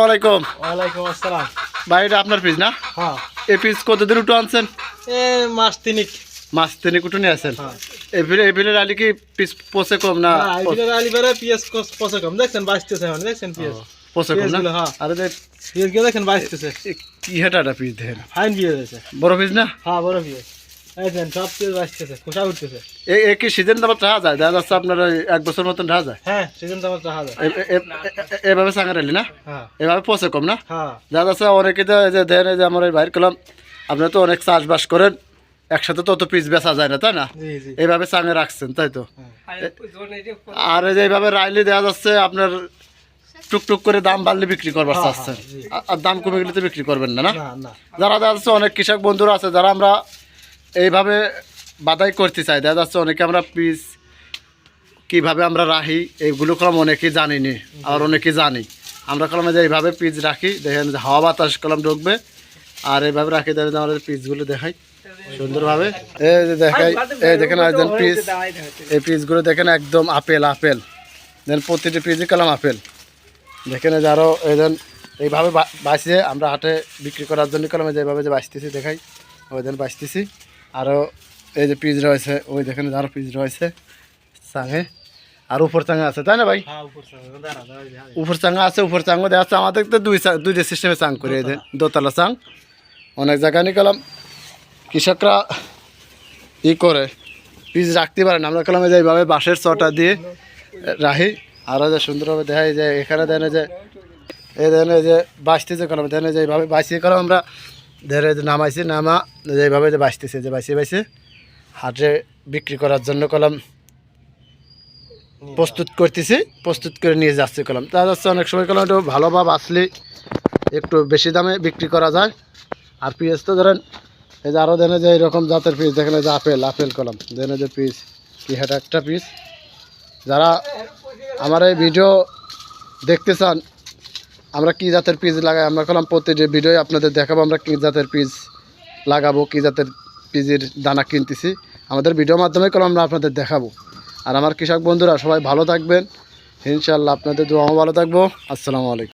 ওয়ালাইকুম ওয়ালাইকুম আসসালাম। ভাই এটা আপনার পিস না? হ্যাঁ। এই পিস কতদিন উঠে আনছেন? এ মাস তিনিক। মাছ তিনি কুটু নিয়ে আসেন হ্যাঁ। এভিলে এভিলের আলি কি পিস পচে কম না আইপিএল আলিবারে পিএস পচে কম। দেখছেন বাইশতেছে মানে দেখছেন পিএস? পচে কম না? হ্যাঁ। আরে যে পিএসগুলো দেখেন বাইশতেছে এ কি হেটাটা পিস দেখেন। ফাইন হয়েছে। বড় পিস না? হ্যাঁ বড় পিএস কি সিজন দাবার চাহা যায়? দেখা যাচ্ছে আপনার এক বছর মতন যায়। হ্যাঁ চাহা যায়। এভাবে না? হ্যাঁ। এভাবে পচে কম না? হ্যাঁ। দেখা যাচ্ছে অনেকে তো যে দেন যে আমার বাইর করলাম আপনারা তো অনেক চাষবাস করেন একসাথে তো অত পিস বেচা যায় না তাই না? এইভাবে চাঙে রাখছেন তাই তো। আর এই যে এইভাবে রাইলে দেওয়া যাচ্ছে আপনার টুকটুক করে দাম বাড়লে বিক্রি করবার চাচ্ছেন। আর- দাম কমে গেলে তো বিক্রি করবেন না না? না না। যারা দেখা যাচ্ছে অনেক কৃষক বন্ধুরা আছে যারা আমরা এইভাবে বাদাই করতে চাই। দেখা যাচ্ছে অনেকে আমরা পিস, কীভাবে আমরা রাখি, এইগুলো কলম অনেকেই জানি নি আর অনেকেই জানি। আমরা কলমে যে এইভাবে পিস রাখি, দেখেন হাওয়া বাতাস কলম ঢুকবে, আর এইভাবে রাখি, দেখেন আমাদের পিসগুলো দেখাই সুন্দরভাবে। এই যে দেখাই, এই দেখেন একজন পিস, এই পিসগুলো দেখেন একদম আপেল আপেল। দেন প্রতিটি পিসই কলম আপেল। দেখেন যে আরও এই দেন এইভাবে বাঁচিয়ে আমরা হাটে বিক্রি করার জন্য কলমে যেভাবে যে বাঁচতেছি দেখাই। ওই দেন বাঁচতেছি আরও এই যে পিস রয়েছে ওই দেখেন আরও পিজ রয়েছে চাঙে। আর উপর চাঙে আছে তাই না ভাই? হ্যাঁ উপর চাঙ্গা চাঙা আছে উপর চাঙও দেখা যাচ্ছে আমাদের তো দুই দুইটা সিস্টেমে চাং করে দেন দোতলা। চাং। অনেক জায়গায় নিকলাম কৃষকরা ই করে পিস রাখতে পারে না। আমরা কলমে যে এইভাবে বাঁশের চটা দিয়ে রাহি আরও যে সুন্দরভাবে দেখাই যে এখানে দেন যে এই দেন এই যে বাঁচতেছে কলম। দেন যে এইভাবে বাঁচিয়ে কলম আমরা ধরে নামাইছি, নামা যে এইভাবে যে বাঁচতেছে, যে বাঁচিয়ে বাঁচিয়ে হাটে বিক্রি করার জন্য কলম প্রস্তুত করতেছি, প্রস্তুত করে নিয়ে যাচ্ছে কলম। তা যাচ্ছে অনেক সময় কলম একটু ভালো বা বাঁচলে একটু বেশি দামে বিক্রি করা যায়। আর পিস তো ধরেন, এই যে আরও দেনে যে এরকম জাতের পিস দেখেন যে আপেল আপেল কলম, দেনে যে পিস কি একটা পিস যারা আমার এই ভিডিও দেখতে চান আমরা কী জাতের পিস লাগাই আমরা করলাম প্রতিটি ভিডিও আপনাদের দেখাবো আমরা কী জাতের পিস লাগাবো, কী জাতের পিজির দানা কিনতেছি। আমাদের ভিডিও মাধ্যমে করলাম আমরা আপনাদের দেখাবো। আর আমার কৃষক বন্ধুরা, সবাই ভালো থাকবেন। ইনশাল্লাহ আপনাদের দোয়াও ভালো থাকব। আসসালামু আলাইকুম।